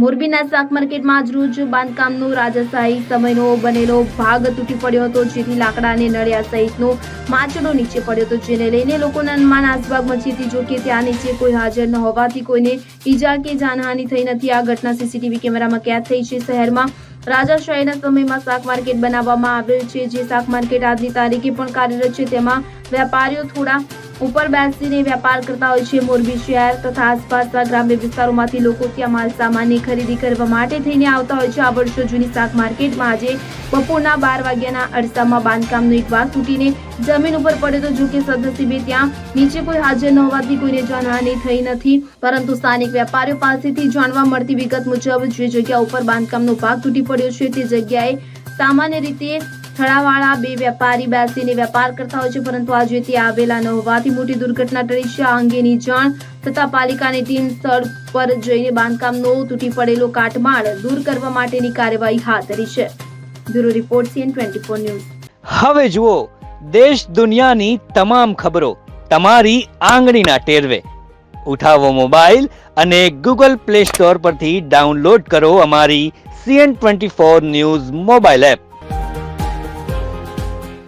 મોરબીના શાક માર્કેટમાં આજ રોજ બાંધકામનો રાજાશાહી સમયનો બનેલો ભાગ તૂટી પડ્યો હતો, જેથી લાકડા અને નળિયા સહિતનો માચડો નીચે પડ્યો હતો, જેને લઈને લોકોના અનુમાન નાસભાગ મચી હતી. જોકે ત્યાં નીચે કોઈ હાજર ન હોવાથી કોઈને ઈજા કે જાનહાનિ થઈ નથી. આ ઘટના સીસીટીવી કેમેરામાં કેદ થઈ છે. શહેરમાં રાજાશાહીના સમયમાં શાક માર્કેટ બનાવવામાં આવેલ છે. જે શાક માર્કેટ આજની તારીખે પણ કાર્યરત છે. તેમાં વેપારીઓ થોડા ઉપર બેસીને વેપાર કરતા હોય છે મોરબી શહેર તથા આસપાસના ગ્રામ્ય વિસ્તારોમાંથી લોકો ત્યાં માલ સામાનની ખરીદી કરવા માટે થઈને આવતા હોય છે. આ વર્ષો જૂની શાક માર્કેટમાં આજે બપોરના બાર વાગ્યાના અરસામાં બાંધકામનો એક ભાગ તૂટીને જમીન ઉપર પડે તો જો કે સદનસીબે ત્યાં નીચે કોઈ હાજર ન હોવાથી કોઈને જાનહાની થઈ નથી. પરંતુ સ્થાનિક વેપારીઓ પાસેથી જાણવા મળતી વિગત મુજબ જે જગ્યા ઉપર બાંધકામનો ભાગ તૂટી પડ્યો છે તે જગ્યાએ સામાન્ય રીતે થડાવાળા બે વેપારી બેસીને વેપાર કરતા હોય છે, પરંતુ આજે તે આવેલા ન હોવાથી મોટી દુર્ઘટના ટળી છે. આ અંગેની જાણ તથા પાલિકાની ટીમ સ્થળ પર જઈને બાંધકામનો તૂટી પડેલો કાટમાળ દૂર કરવા માટેની કાર્યવાહી હાથ ધરી છે. Bureau report, CN twenty four news. હવે જુઓ, દેશ દુનિયાની તમામ ખબરો તમારી આંગળીના ટેરવે. ઉઠાવો મોબાઈલ અને ગૂગલ પ્લે સ્ટોર પરથી ડાઉનલોડ કરો અમારી CN twenty four news mobile app.